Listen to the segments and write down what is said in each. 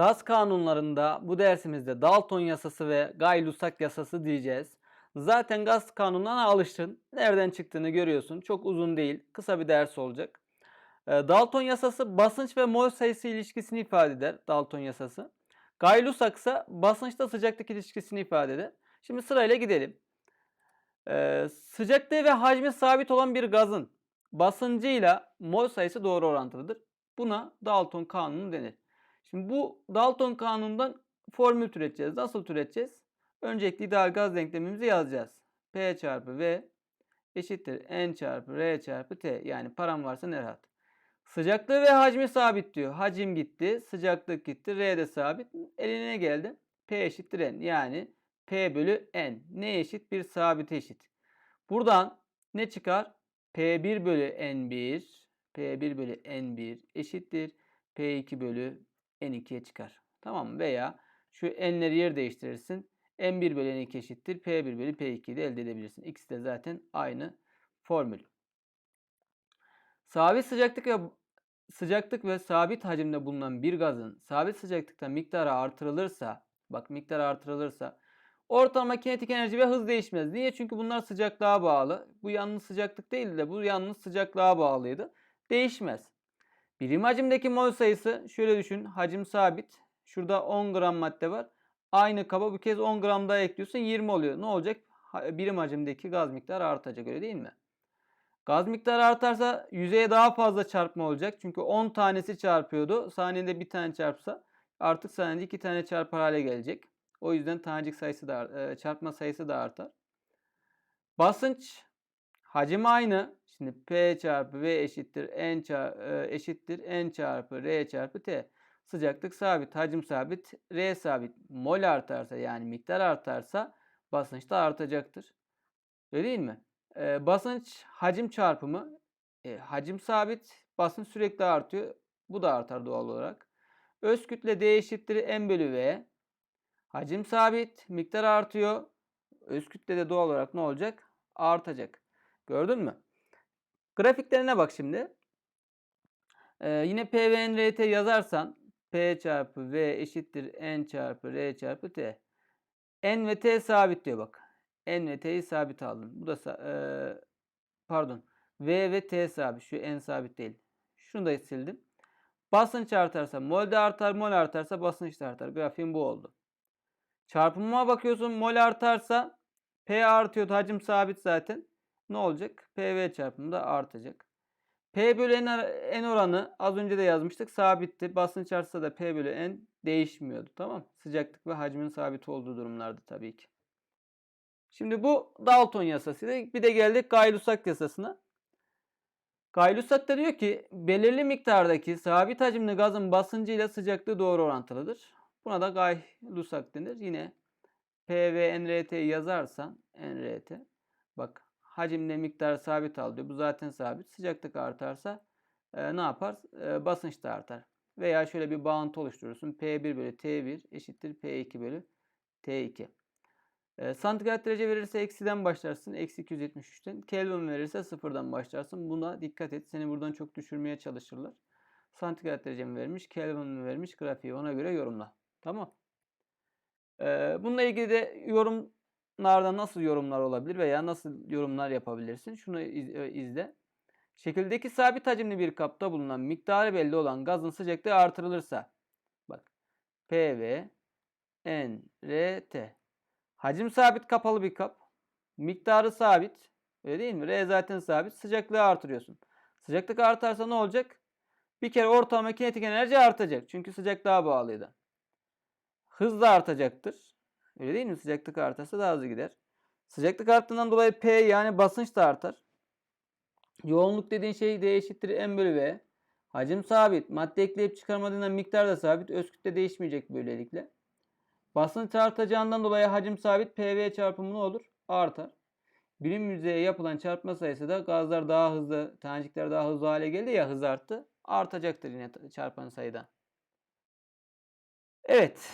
Gaz kanunlarında bu dersimizde Dalton yasası ve Gay-Lussac yasası diyeceğiz. Zaten gaz kanunlarına alıştın. Nereden çıktığını görüyorsun. Çok uzun değil. Kısa bir ders olacak. Ee, Dalton yasası basınç ve mol sayısı ilişkisini ifade eder. Dalton yasası. Gay-Lussac ise basınçla sıcaklık ilişkisini ifade eder. Şimdi sırayla gidelim. Ee, sıcaklığı ve hacmi sabit olan bir gazın basıncıyla mol sayısı doğru orantılıdır. Buna Dalton kanunu denir. Şimdi bu Dalton kanunundan formül türeteceğiz. Nasıl türeteceğiz? Öncelikle ideal gaz denklemimizi yazacağız. P çarpı V eşittir N çarpı R çarpı T. Yani param varsa ne rahat. Sıcaklığı ve hacmi sabit diyor. Hacim gitti, sıcaklık gitti, R de sabit. Eline ne geldi? P eşittir N. Yani P bölü N. Ne eşit? Bir sabite eşit. Buradan ne çıkar? P1 bölü N1 P1 bölü N1 eşittir. P2 bölü N2'ye çıkar. Tamam mı? Veya şu N'leri yer değiştirirsin. N1 bölü N2 eşittir. P1 bölü P2'yi de elde edebilirsin. İkisi de zaten aynı formül. Sabit sıcaklık ve sıcaklık ve sabit hacimde bulunan bir gazın sabit sıcaklıkta miktarı artırılırsa bak miktar artırılırsa ortalama kinetik enerji ve hız değişmez. Niye? Çünkü bunlar sıcaklığa bağlı. Bu yalnız sıcaklık değil de bu yalnız sıcaklığa bağlıydı. Değişmez. Birim hacimdeki mol sayısı şöyle düşün. Hacim sabit. Şurada 10 gram madde var. Aynı kaba bu kez 10 gram daha ekliyorsun 20 oluyor. Ne olacak? Birim hacimdeki gaz miktarı artacak öyle değil mi? Gaz miktarı artarsa yüzeye daha fazla çarpma olacak. Çünkü 10 tanesi çarpıyordu. Saniyede bir tane çarpsa artık saniyede 2 tane çarpar hale gelecek. O yüzden tanecik sayısı da e, çarpma sayısı da artar. Basınç hacim aynı. Şimdi P çarpı V eşittir N çarpı, eşittir N çarpı R çarpı T. Sıcaklık sabit, hacim sabit, R sabit. Mol artarsa yani miktar artarsa basınç da artacaktır. Öyle değil mi? Ee, basınç hacim çarpımı. E, hacim sabit, basınç sürekli artıyor. Bu da artar doğal olarak. Öz kütle D eşittir M bölü V. Hacim sabit, miktar artıyor. Öz kütle de doğal olarak ne olacak? Artacak. Gördün mü? Grafiklerine bak şimdi. Ee, yine P yazarsan P çarpı V eşittir N çarpı R çarpı T. N ve T sabit diyor bak. N ve T'yi sabit aldım. Bu da eee, pardon. V ve T sabit. Şu N sabit değil. Şunu da sildim. Basınç artarsa mol de artar, mol artarsa basınç da artar. Grafiğim bu oldu. Çarpımıma bakıyorsun. Mol artarsa P artıyordu. Hacim sabit zaten. Ne olacak? PV çarpımı da artacak. P bölü N, N oranı az önce de yazmıştık. Sabitti. Basınç artsa da P bölü N değişmiyordu. Tamam. Sıcaklık ve hacmin sabit olduğu durumlarda tabii ki. Şimdi bu Dalton yasasıydı. Bir de geldik Gay-Lussac yasasına. Gay-Lussac da diyor ki belirli miktardaki sabit hacimli gazın basıncı ile sıcaklığı doğru orantılıdır. Buna da Gay-Lussac denir. Yine P ve NRT'yi yazarsan NRT bak hacimle miktar sabit al diyor. Bu zaten sabit. Sıcaklık artarsa e, ne yapar? E, basınç da artar. Veya şöyle bir bağıntı oluşturursun. P1 bölü T1 eşittir P2 bölü T2. E, santigrat derece verirse eksiden başlarsın. Eksi 273'ten. Kelvin verirse sıfırdan başlarsın. Buna dikkat et. Seni buradan çok düşürmeye çalışırlar. Santigrat derece mi vermiş, Kelvin mi vermiş grafiği ona göre yorumla. Tamam. E, bununla ilgili de yorumlarda nasıl yorumlar olabilir veya nasıl yorumlar yapabilirsin? Şunu e, izle. Şekildeki sabit hacimli bir kapta bulunan miktarı belli olan gazın sıcaklığı artırılırsa bak PV N R T Hacim sabit kapalı bir kap. Miktarı sabit. Öyle değil mi? R zaten sabit. Sıcaklığı artırıyorsun. Sıcaklık artarsa ne olacak? Bir kere ortalama kinetik enerji artacak. Çünkü sıcaklığa bağlıydı. Hız da artacaktır. Öyle değil mi? Sıcaklık artarsa daha hızlı gider. Sıcaklık arttığından dolayı P yani basınç da artar. Yoğunluk dediğin şey D eşittir M bölü V. Hacim sabit. Madde ekleyip çıkarmadığından miktar da sabit. Öz kütle değişmeyecek böylelikle. Basınç artacağından dolayı hacim sabit PV çarpımı ne olur? Artar. Birim yüzeye yapılan çarpma sayısı da gazlar daha hızlı, tanecikler daha hızlı hale geldi ya hız arttı. Artacaktır yine çarpan sayıdan. Evet.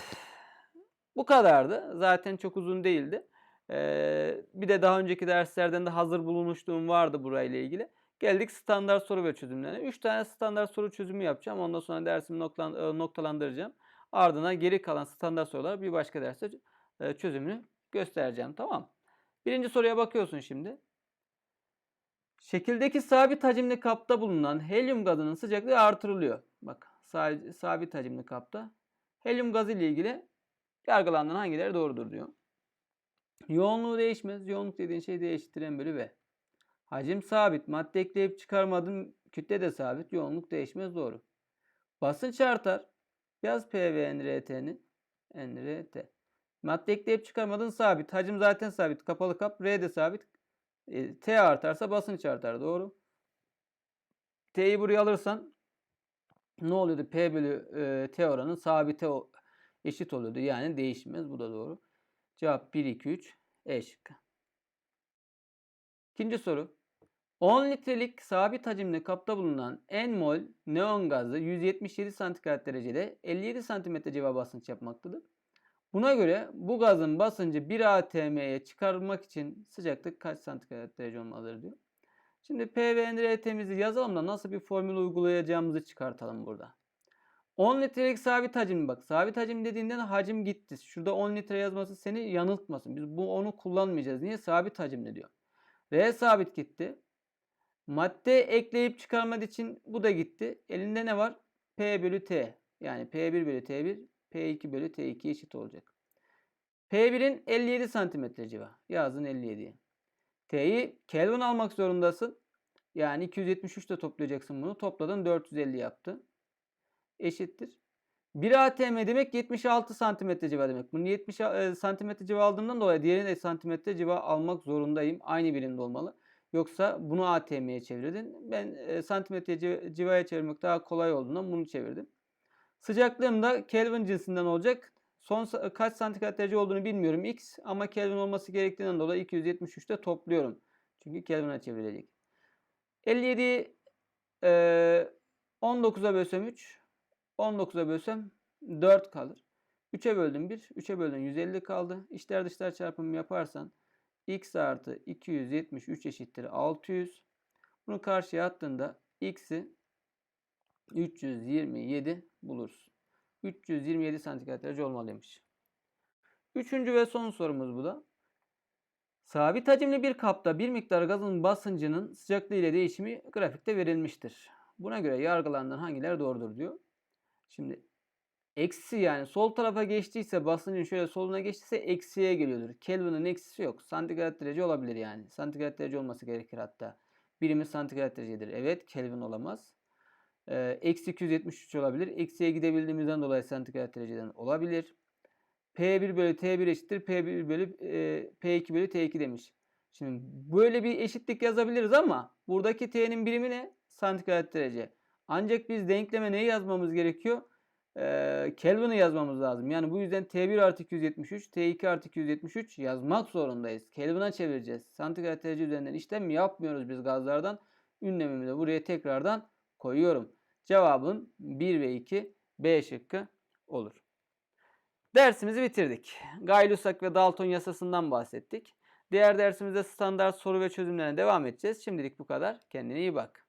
Bu kadardı. Zaten çok uzun değildi. Ee, bir de daha önceki derslerden de hazır bulunmuşluğum vardı burayla ilgili. Geldik standart soru ve çözümlerine. 3 tane standart soru çözümü yapacağım. Ondan sonra dersimi noktalan- noktalandıracağım. Ardına geri kalan standart sorular bir başka derste çözümünü göstereceğim. Tamam. Birinci soruya bakıyorsun şimdi. Şekildeki sabit hacimli kapta bulunan helyum gazının sıcaklığı artırılıyor. Bak sa- sabit hacimli kapta helyum gazı ile ilgili yargılanan hangileri doğrudur diyor. Yoğunluğu değişmez. Yoğunluk dediğin şey D eşittir M bölü V. Hacim sabit. Madde ekleyip çıkarmadım. Kütle de sabit. Yoğunluk değişmez. Doğru. Basınç artar. Yaz PV NRT'ni. NRT. Madde ekleyip çıkarmadın sabit. Hacim zaten sabit. Kapalı kap. R de sabit. E, T artarsa basınç artar. Doğru. T'yi buraya alırsan ne oluyordu? P bölü e, T oranı sabite eşit oluyordu. Yani değişmez. Bu da doğru. Cevap 1, 2, 3. E şıkkı. İkinci soru. 10 litrelik sabit hacimli kapta bulunan N mol neon gazı 177 santigrat derecede 57 santimetre civa basınç yapmaktadır. Buna göre bu gazın basıncı 1 atm'ye çıkarılmak için sıcaklık kaç santigrat derece olmalıdır diyor. Şimdi P ve NRT'mizi yazalım da nasıl bir formül uygulayacağımızı çıkartalım burada. 10 litrelik sabit hacim bak. Sabit hacim dediğinden hacim gitti. Şurada 10 litre yazması seni yanıltmasın. Biz bu onu kullanmayacağız. Niye? Sabit hacimli diyor. R sabit gitti. Madde ekleyip çıkarmak için bu da gitti. Elinde ne var? P bölü T. Yani P1 bölü T1 P2 bölü T2 eşit olacak. P1'in 57 santimetre civa. Yazın 57'ye. T'yi Kelvin almak zorundasın. Yani 273 de toplayacaksın bunu. Topladın 450 yaptı. Eşittir. 1 atm demek 76 santimetre civa demek. Bunu 70 e, santimetre civa aldığımdan dolayı diğerini de santimetre civa almak zorundayım. Aynı birimde olmalı. Yoksa bunu atm'ye çevirdin. Ben e, santimetre civ- civaya çevirmek daha kolay olduğundan bunu çevirdim. Sıcaklığım da Kelvin cinsinden olacak. Son kaç santigrat derece olduğunu bilmiyorum x ama Kelvin olması gerektiğinden dolayı 273'te topluyorum. Çünkü Kelvin'e çevrilecek. 57 e, 19'a bölsem 3 19'a bölsem 4 kalır. 3'e böldüm 1. 3'e böldüm 150 kaldı. İçler dışlar çarpımı yaparsan x artı 273 eşittir 600. Bunu karşıya attığında x'i 327 bulursun. 327 santigrat derece olmalıymış. Üçüncü ve son sorumuz bu da. Sabit hacimli bir kapta bir miktar gazın basıncının sıcaklığı ile değişimi grafikte verilmiştir. Buna göre yargılanan hangileri doğrudur diyor. Şimdi eksi yani sol tarafa geçtiyse basıncın şöyle soluna geçtiyse eksiye geliyordur. Kelvin'in eksisi yok. Santigrat derece olabilir yani. Santigrat derece olması gerekir hatta. Birimi santigrat derecedir. Evet Kelvin olamaz. Ee, Eksi 273 olabilir. Eksiye gidebildiğimizden dolayı santigrat dereceden olabilir. P1 bölü T1 eşittir. P1 bölü e, P2 bölü T2 demiş. Şimdi böyle bir eşitlik yazabiliriz ama buradaki T'nin birimi ne? Santigrat derece. Ancak biz denkleme neyi yazmamız gerekiyor? Ee, Kelvin'i yazmamız lazım. Yani bu yüzden T1 artı 273, T2 artı 273 yazmak zorundayız. Kelvin'a çevireceğiz. Santigrat derece üzerinden işlem yapmıyoruz biz gazlardan. Ünlemimi de buraya tekrardan koyuyorum. Cevabın 1 ve 2 B şıkkı olur. Dersimizi bitirdik. Gay-Lussac ve Dalton yasasından bahsettik. Diğer dersimizde standart soru ve çözümlerine devam edeceğiz. Şimdilik bu kadar. Kendine iyi bak.